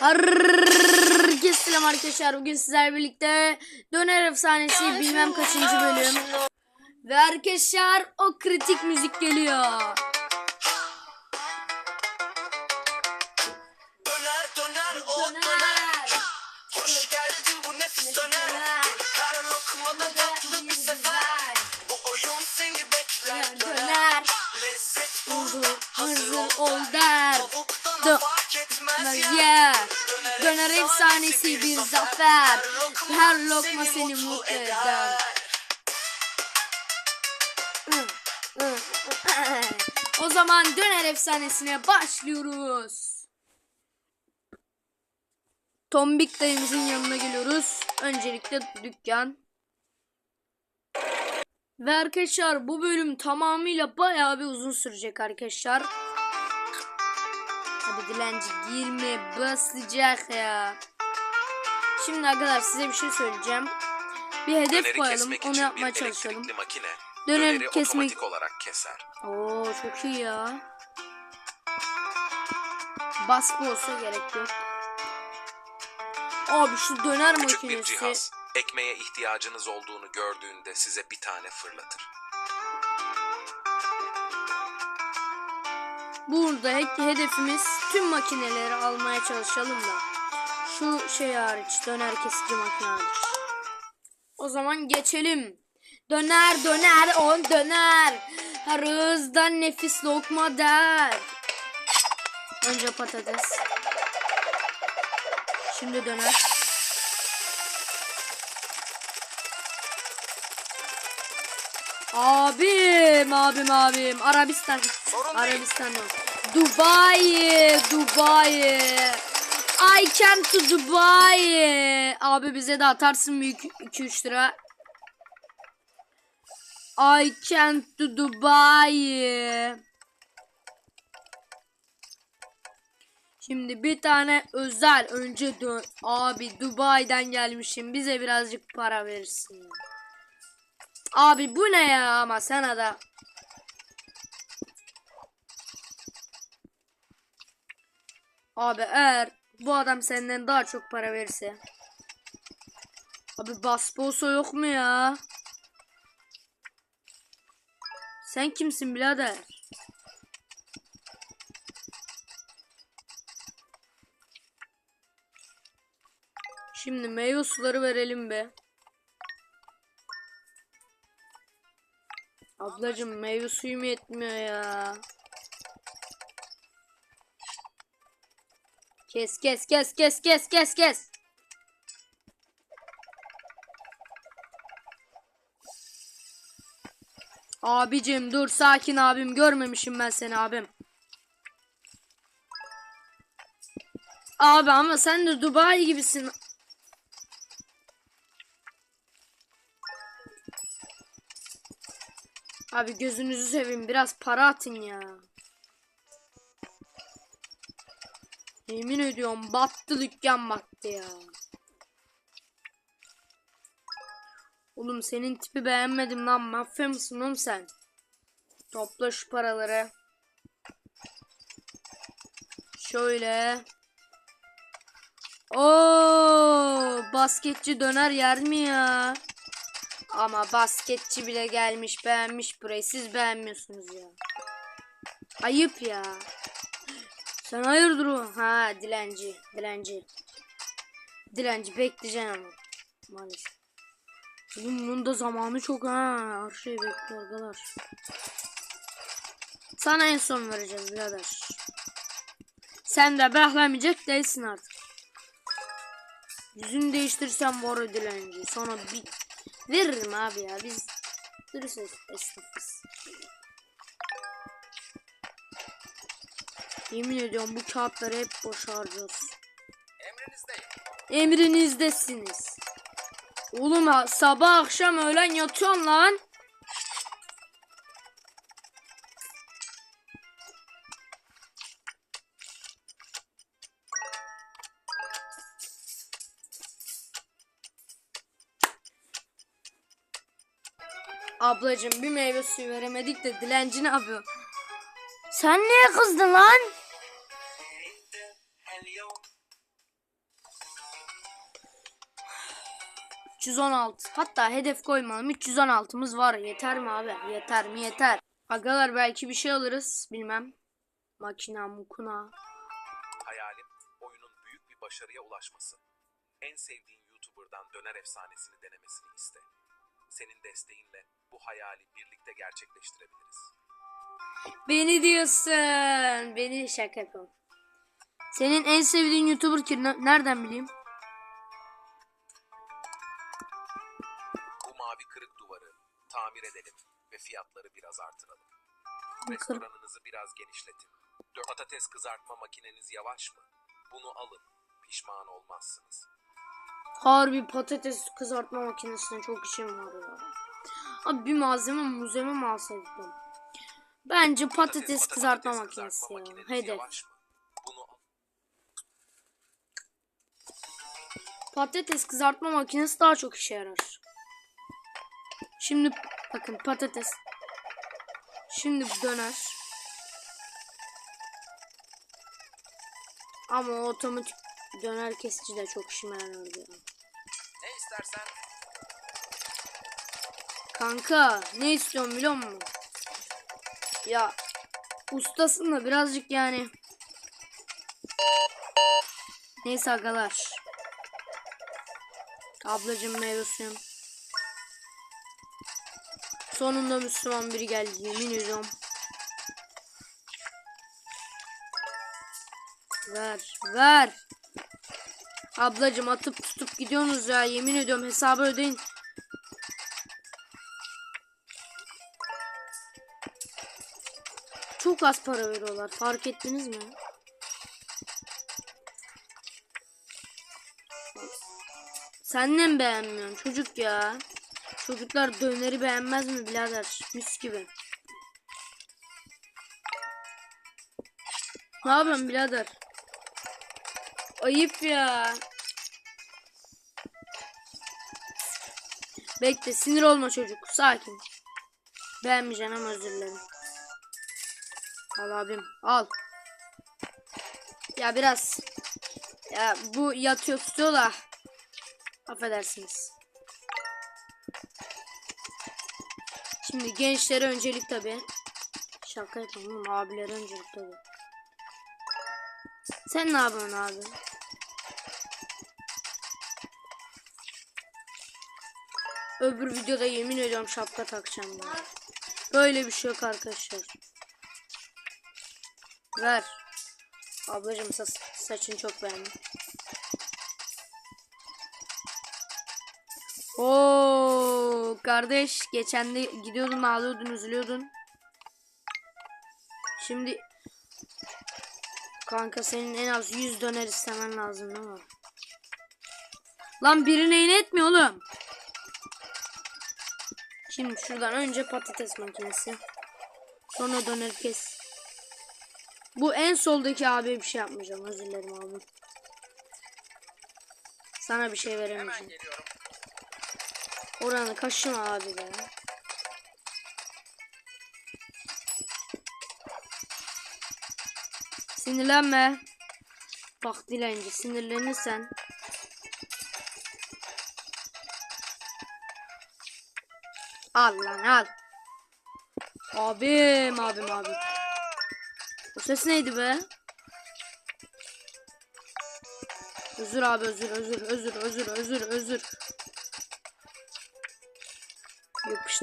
Herkese selam arkadaşlar. Bugün sizlerle birlikte Döner Efsanesi bilmem kaçıncı bölüm. Ve arkadaşlar o kritik müzik geliyor. Efsanesi bir zafer. Her lokma seni mutlu eder. O zaman döner efsanesine başlıyoruz. Tombik dayımızın yanına geliyoruz. Öncelikle dükkan. Ve arkadaşlar bu bölüm tamamıyla bayağı bir uzun sürecek arkadaşlar. Abi dilenci girmeye basacak ya. Şimdi arkadaşlar size bir şey söyleyeceğim. Bir hedef Döneri koyalım. Onu yapmaya bir çalışalım. makine Döner döneri kesmek- otomatik olarak keser. Oo çok iyi ya. Baskı olsa gerek yok. Abi şu döner Küçük bir makinesi. cihaz ekmeğe ihtiyacınız olduğunu gördüğünde size bir tane fırlatır. Burada he- hedefimiz tüm makineleri almaya çalışalım da. Şu şey hariç döner kesici makine hariç. O zaman geçelim. Döner döner on döner. Her hızdan nefis lokma der. Önce patates. Şimdi döner. Abim abim abim Arabistan Arabistan yok. Dubai Dubai. I came to Dubai. Abi bize de atarsın büyük 2-3 lira. I came to Dubai. Şimdi bir tane özel önce dön abi Dubai'den gelmişim. Bize birazcık para verirsin. Abi bu ne ya? Ama sana da. Abi eğer bu adam senden daha çok para verirse. Abi basposo yok mu ya? Sen kimsin birader? Şimdi meyve suları verelim be. Ablacım meyve suyum yetmiyor ya. Kes kes kes kes kes kes kes. Abicim dur sakin abim görmemişim ben seni abim. Abi ama sen de Dubai gibisin. Abi gözünüzü seveyim biraz para atın ya. Yemin ediyorum battı dükkan battı ya. Oğlum senin tipi beğenmedim lan mafya mısın oğlum sen? Topla şu paraları. Şöyle. Oo, basketçi döner yer mi ya? Ama basketçi bile gelmiş beğenmiş burayı. Siz beğenmiyorsunuz ya. Ayıp ya. Sen hayırdır o? Ha dilenci. Dilenci. Dilenci bekleyeceksin ama. Maalesef. Oğlum bunun da zamanı çok ha. Her şey bekliyor arkadaş. Sana en son vereceğiz birader. Sen de beklemeyecek değilsin artık. Yüzünü değiştirsem var ya dilenci. Sana bir Veririm abi ya biz dürüst es- esnafız. Yemin ediyorum bu kağıtları hep boş harcıyoruz. Emrinizdesiniz. Oğlum ha, sabah akşam öğlen yatıyorsun lan. Ablacım bir meyve suyu veremedik de dilenci ne yapıyor? Sen niye kızdın lan? 316. Hatta hedef koymalım. 316'mız var. Yeter mi abi? Yeter mi? Yeter. Agalar belki bir şey alırız. Bilmem. Makina, mukuna. Hayalim oyunun büyük bir başarıya ulaşması. En sevdiğin YouTuber'dan döner efsanesini denemesini iste. Senin desteğinle bu hayali birlikte gerçekleştirebiliriz. Beni diyorsun. Beni şaka yapıyorum. Senin en sevdiğin YouTuber kim? Ne- Nereden bileyim? Tamir edelim ve fiyatları biraz artıralım. Restoranınızı biraz genişletin. Dö- Patates kızartma makineniz yavaş mı? Bunu alın. Pişman olmazsınız. Harbi patates kızartma makinesine çok işim var ya. Abi bir malzeme muzeme mi alsaydık ben? Bence patates, kızartma makinesi ya. makineniz Hedef. Bunu. Patates kızartma makinesi daha çok işe yarar. Şimdi bakın patates. Şimdi döner. Ama otomatik döner kesici de çok işime yarardı ya. Ne istersen Kanka ne istiyorum biliyor musun? Ya ustasın da birazcık yani. Neyse agalar. Ablacım meyve suyum. Sonunda Müslüman biri geldi yemin ediyorum. Ver ver. Ablacım atıp tutup gidiyorsunuz ya yemin ediyorum hesabı ödeyin. Çok az para veriyorlar. Fark ettiniz mi? Sen de mi beğenmiyorsun çocuk ya? Çocuklar döneri beğenmez mi birader? Mis gibi. Ne yapıyorsun birader? Ayıp ya. Bekle sinir olma çocuk. Sakin. Beğenmeyeceğim ama özür dilerim. Al abim al. Ya biraz ya bu yatıyor tutuyor da affedersiniz. Şimdi gençlere öncelik tabi. Şaka yapalım abilere öncelik tabi. Sen ne yapıyorsun abi? Öbür videoda yemin ediyorum şapka takacağım ya. Böyle bir şey yok arkadaşlar. Ver. Ablacım sa- saçını çok beğendim. Oo kardeş geçen de gidiyordun ağlıyordun üzülüyordun. Şimdi kanka senin en az 100 döner istemen lazım değil mi? Lan biri neyini etmiyor oğlum. Şimdi şuradan önce patates makinesi. Sonra döner kes. Bu en soldaki abiye bir şey yapmayacağım. Özür dilerim abi. Sana bir şey veremeyeceğim. Oranı kaşıma abi be. Sinirlenme. Bak dilenci sinirlenirsen. Al lan al. Abim abim abim. O ses neydi be? Özür abi özür özür özür özür özür özür.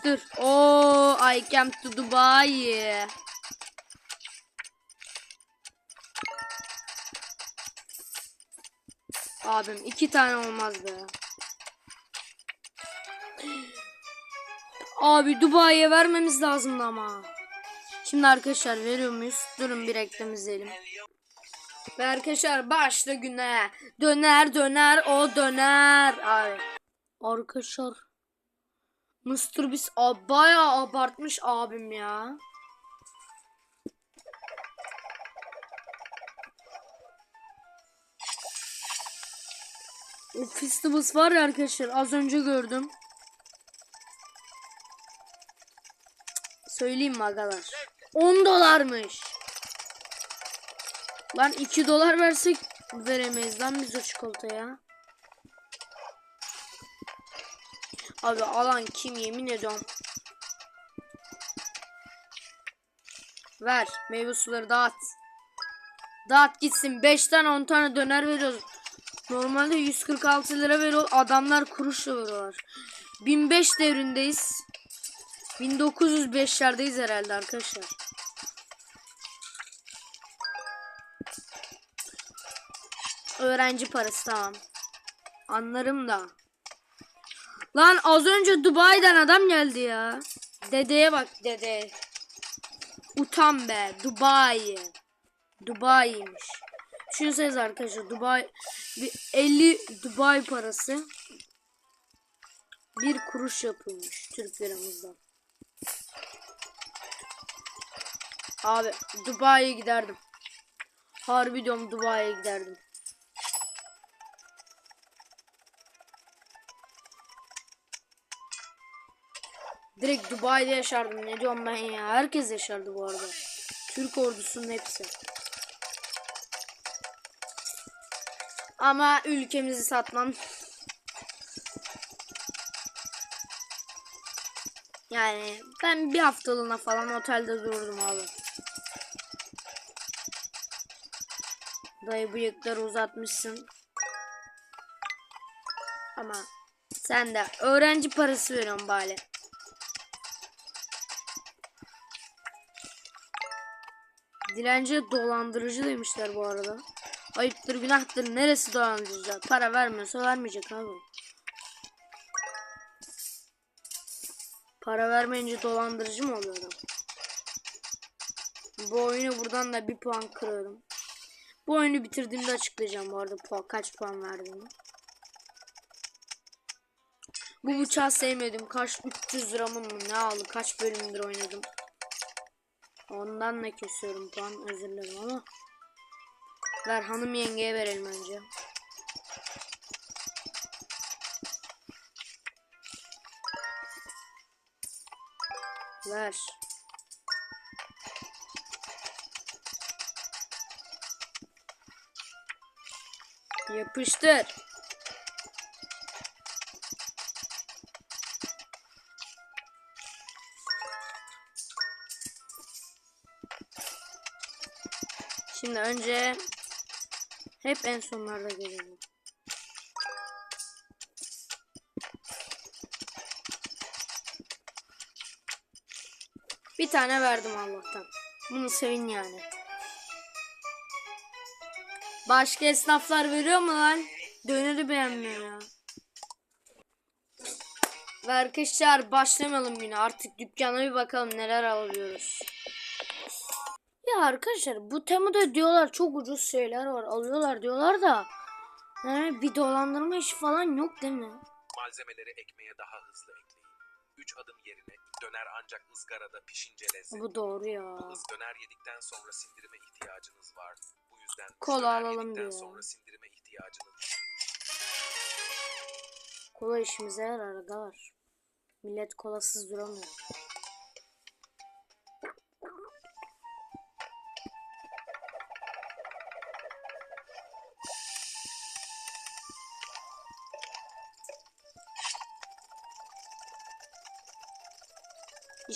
Yapıştır. Oo, I came to Dubai. Abim iki tane olmaz be. Abi Dubai'ye vermemiz lazımdı ama. Şimdi arkadaşlar veriyor muyuz? Durun bir reklam izleyelim. Ve arkadaşlar başla güne. Döner döner o döner. Abi. Arkadaşlar. Mr. Beast bayağı abartmış abim ya. O Festivals var ya arkadaşlar az önce gördüm. Söyleyeyim mi agalar? 10 dolarmış. Lan 2 dolar versek veremeyiz lan biz o çikolataya. Abi alan kim yemin ediyorum. Ver meyve suları dağıt. Dağıt gitsin 5 tane 10 tane döner veriyoruz. Normalde 146 lira veriyor. Adamlar kuruşla veriyorlar. 1005 devrindeyiz. 1905'lerdeyiz herhalde arkadaşlar. Öğrenci parası tamam. Anlarım da. Lan az önce Dubai'den adam geldi ya. Dedeye bak dede. Utan be Dubai. Dubai'ymiş. Düşünsenize arkadaşlar Dubai bir 50 Dubai parası bir kuruş yapıyormuş Türk liramızdan. Abi Dubai'ye giderdim. Harbi diyorum Dubai'ye giderdim. Direkt Dubai'de yaşardım. Ne diyorum ben ya? Herkes yaşardı bu arada. Türk ordusunun hepsi. Ama ülkemizi satmam. Yani ben bir haftalığına falan otelde durdum abi. Dayı bıyıkları uzatmışsın. Ama sen de öğrenci parası veriyorsun bari. Dilenci dolandırıcı demişler bu arada. Ayıptır günahtır neresi dolandırıcı? Para vermiyorsa vermeyecek abi. Para vermeyince dolandırıcı mı oluyor? Bu oyunu buradan da bir puan kırıyorum. Bu oyunu bitirdiğimde açıklayacağım bu arada puan, kaç puan verdiğimi. Bu bıçağı sevmedim. Kaç 300 liramın mı ne aldı? Kaç bölümdür oynadım. Ondan da kesiyorum puan özür dilerim ama. Ver hanım yengeye verelim önce. Ver. Yapıştır. Şimdi önce hep en sonlarda geliyor. Bir tane verdim Allah'tan. Bunu sevin yani. Başka esnaflar veriyor mu lan? Döneri beğenmiyor ya. Ve arkadaşlar başlamayalım yine. Artık dükkana bir bakalım neler alıyoruz. Ya arkadaşlar bu temada diyorlar çok ucuz şeyler var. Alıyorlar diyorlar da. Yani bir dolandırma işi falan yok değil mi? Malzemeleri ekmeğe daha hızlı ekleyin. 3 adım yerine döner ancak ızgarada pişince lezzetli. Bu doğru ya. Hız döner yedikten sonra sindirime ihtiyacınız var. Bu yüzden Kola alalım diyor. sonra sindirime ihtiyacınız Kola işimize yarar var. Millet kolasız duramıyor.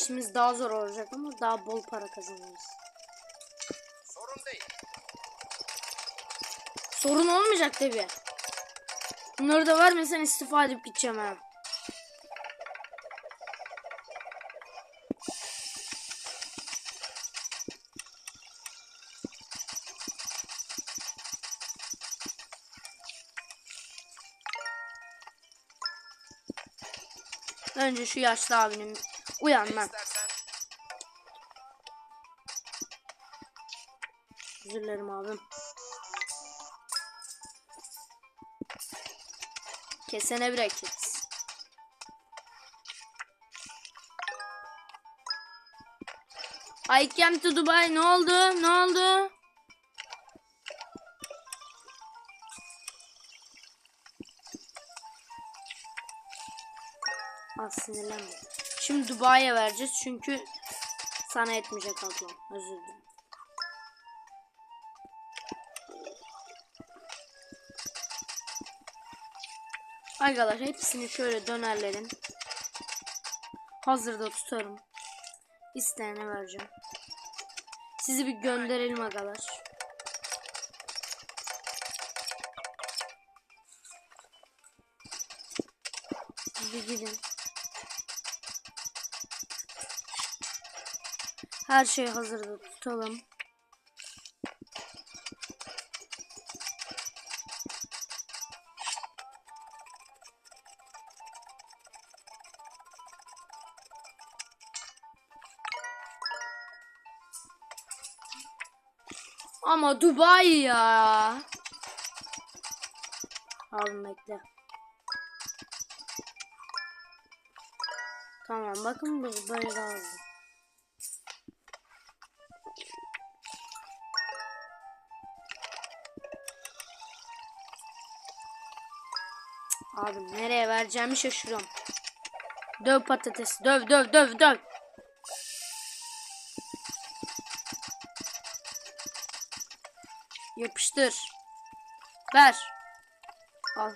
İşimiz daha zor olacak ama daha bol para kazanırız. Sorun değil. Sorun olmayacak tabi. Bunları da vermesen istifa edip gideceğim ha. Önce şu yaşlı abinin uyan lan. İstersen Özür dilerim abim. Kesene bereket. I came to Dubai. Ne oldu? Ne oldu? Az sinirlenme. Şimdi Dubai'ye vereceğiz çünkü sana etmeyecek ablam. Özür dilerim. Arkadaşlar hepsini şöyle dönerlerin hazırda tutarım. İsteyene vereceğim. Sizi bir gönderelim agalar. Bir gidin. Her şeyi hazırda tutalım. Ama Dubai ya. Abim bekle. Tamam bakın bu böyle lazım. Abi nereye vereceğimi şaşırıyorum. Döv patatesi döv döv döv döv. Yapıştır. Ver. Al.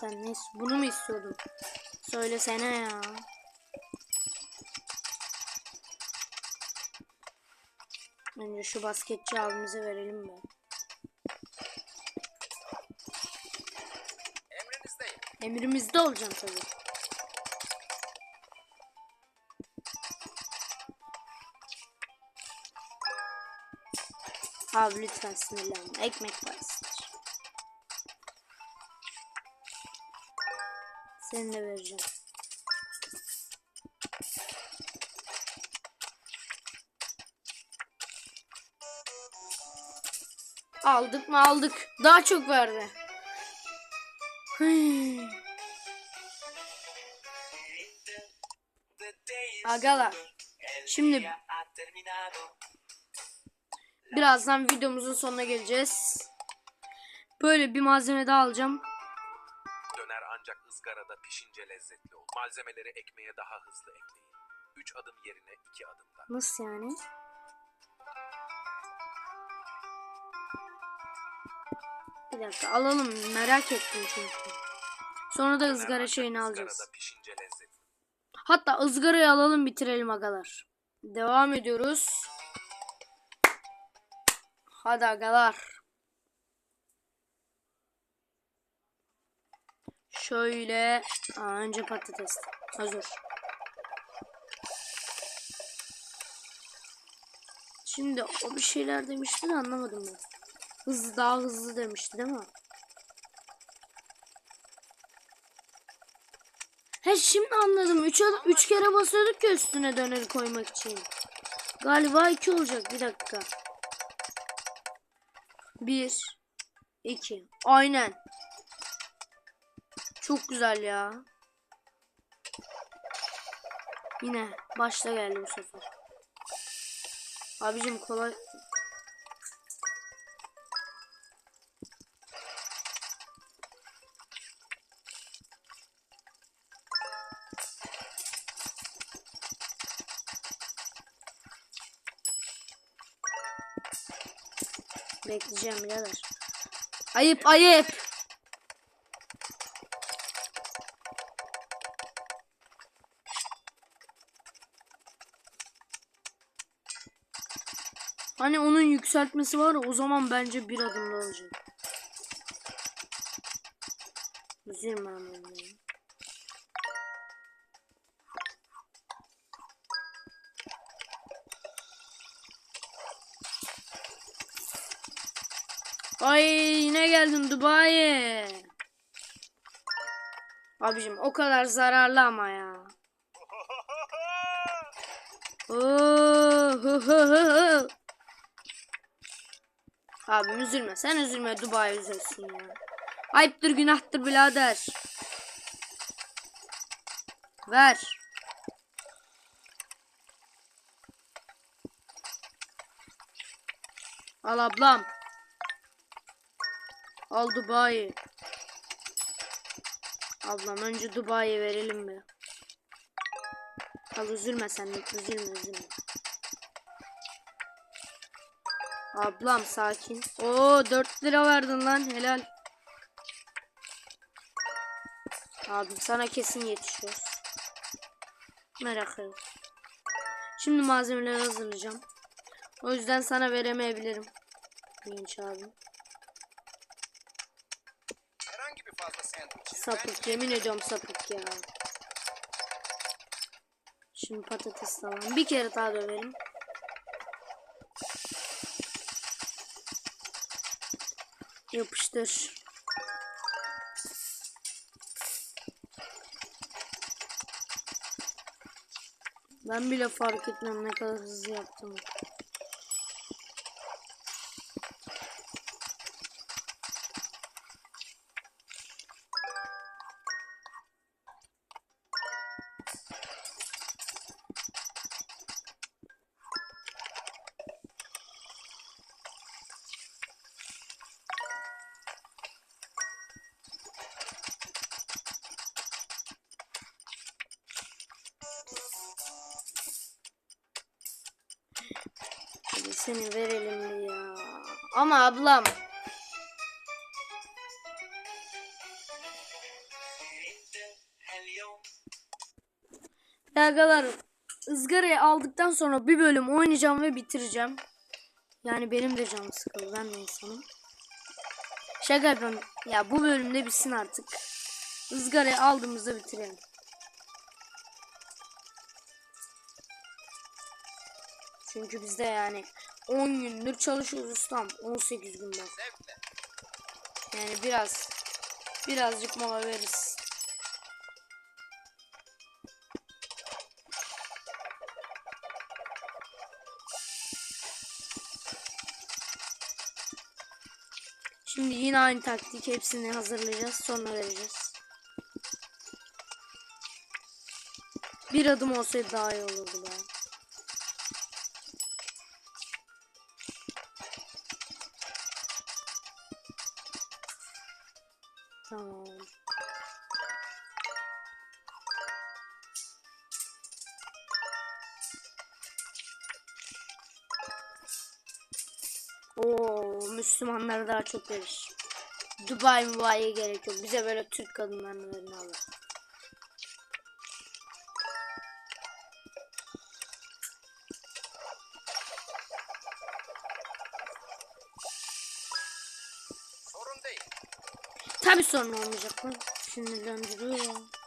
Sen ne bunu mu istiyordun? Söylesene ya. Önce şu basketçi abimize verelim mi? Emrimizde olacağım tabii. Abi lütfen sinirlenme. Ekmek parasıdır. Seni de vereceğim. Aldık mı aldık. Daha çok verdi. Hıy. Agalar. Şimdi birazdan videomuzun sonuna geleceğiz. Böyle bir malzeme daha alacağım. Döner ancak ızgarada pişince lezzetli olur. Malzemeleri ekmeğe daha hızlı ekleyin. 3 adım yerine 2 adımda. Nasıl yani? Bir dakika alalım merak ettim çünkü. Sonra da ızgara şeyini alacağız. Hatta ızgarayı alalım bitirelim agalar. Devam ediyoruz. Hadi agalar. Şöyle. Aa, önce patates. Hazır. Şimdi o bir şeyler demişti de anlamadım ben. Hızlı daha hızlı demişti değil mi? He şimdi anladım. 3 üç kere basıyorduk ya üstüne döneri koymak için. Galiba 2 olacak. Bir dakika. 1 2 Aynen. Çok güzel ya. Yine başta geldi bu sefer. Abicim kolay. Bekleyeceğim birader. Ayıp ayıp. Hani onun yükseltmesi var o zaman bence bir adımda olacak. Üzülme ama yine geldim Dubai. Abicim o kadar zararlı ama ya. Oo, hı hı hı. Abim üzülme sen üzülme Dubai üzülsün ya. Ayıptır günahtır birader. Ver. Al ablam. Al Dubai. Ablam önce Dubai'ye verelim mi? Al üzülme sen üzülme üzülme. Ablam sakin. Oo 4 lira verdin lan helal. Abim sana kesin yetişiyor. Merak etme. Şimdi malzemeleri hazırlayacağım. O yüzden sana veremeyebilirim. Genç abim. Sapık yemin ediyorum sapık ya. Şimdi patates alalım. Bir kere daha döverim. Yapıştır. Ben bile fark etmem ne kadar hızlı yaptım. Seni verelim ya? Ama ablam. Agalar ızgarayı aldıktan sonra bir bölüm oynayacağım ve bitireceğim. Yani benim de canım sıkıldı. Ben de insanım. Şaka yapıyorum. Ya bu bölümde bitsin artık. Izgarayı aldığımızda bitirelim. Çünkü bizde yani 10 gündür çalışıyoruz ustam. 18 günden. Zevkle. Yani biraz birazcık mola veririz. Şimdi yine aynı taktik hepsini hazırlayacağız sonra vereceğiz. Bir adım olsaydı daha iyi olurdu be. Daha çok verir. Dubai Mubai'ye gerek yok. Bize böyle Türk kadınlarını verin Allah. Sorun değil. Tabi sorun olmayacak lan. Sinirlendiriyor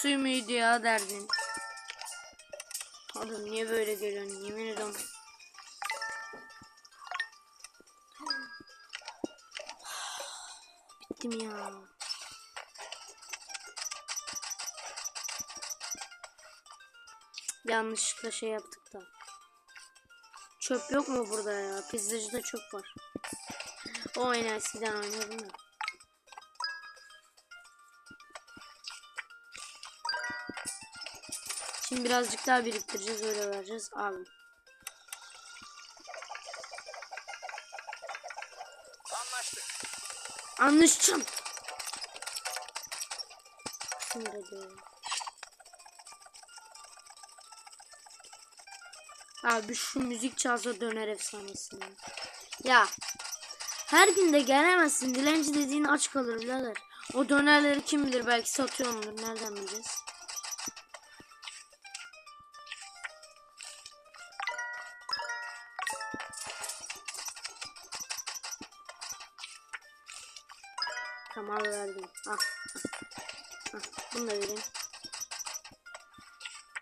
suyu muydu ya derdin? Oğlum niye böyle geliyorsun yemin ediyorum. Bittim ya. Yanlışlıkla şey yaptık da. Çöp yok mu burada ya? Pizzacıda çöp var. O oyunu eskiden oynuyordum ya. Şimdi birazcık daha biriktireceğiz öyle vereceğiz abi. Anlaştık. Anlaşacağım. Şunu da diyorum. Abi şu müzik çalsa döner efsanesine. Ya. Her gün de gelemezsin. Dilenci dediğin aç kalır birader. O dönerleri kim bilir belki satıyor mudur. Nereden bileceğiz? Tamam al verdim. Al. al. Bunu da vereyim.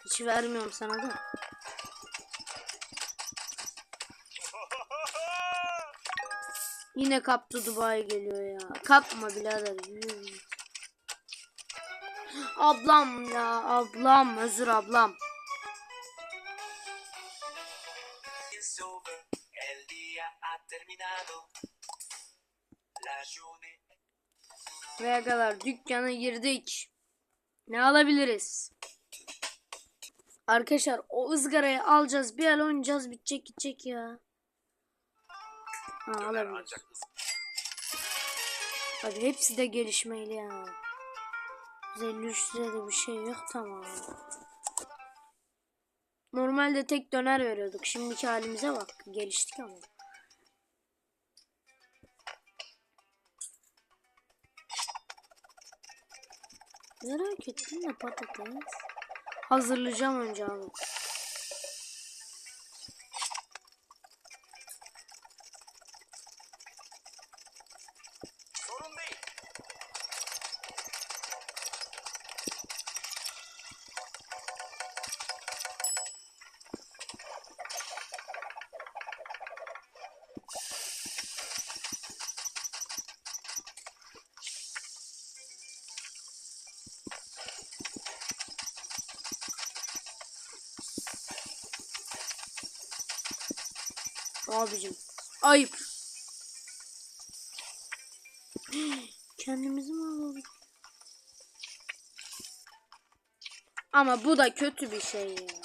Hiç vermiyorum sana da. Yine kaptı Dubai geliyor ya. Kapma birader. Ablam ya ablam özür ablam. Agalar dükkana girdik. Ne alabiliriz? Arkadaşlar o ızgarayı alacağız. Bir el oynayacağız. Bitecek gidecek ya. Ha alabiliriz. Hadi hepsi de gelişmeli ya. 153 lirada bir şey yok tamam. Normalde tek döner veriyorduk. Şimdiki halimize bak. Geliştik ama. Merak ettim de patates. Hazırlayacağım önce abi. Abicim. Ayıp. Kendimizi mi alalım? Ama bu da kötü bir şey ya.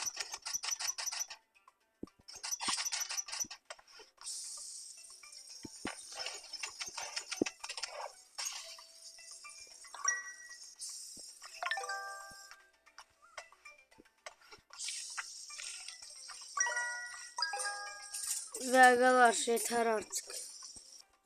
Agalar yeter artık.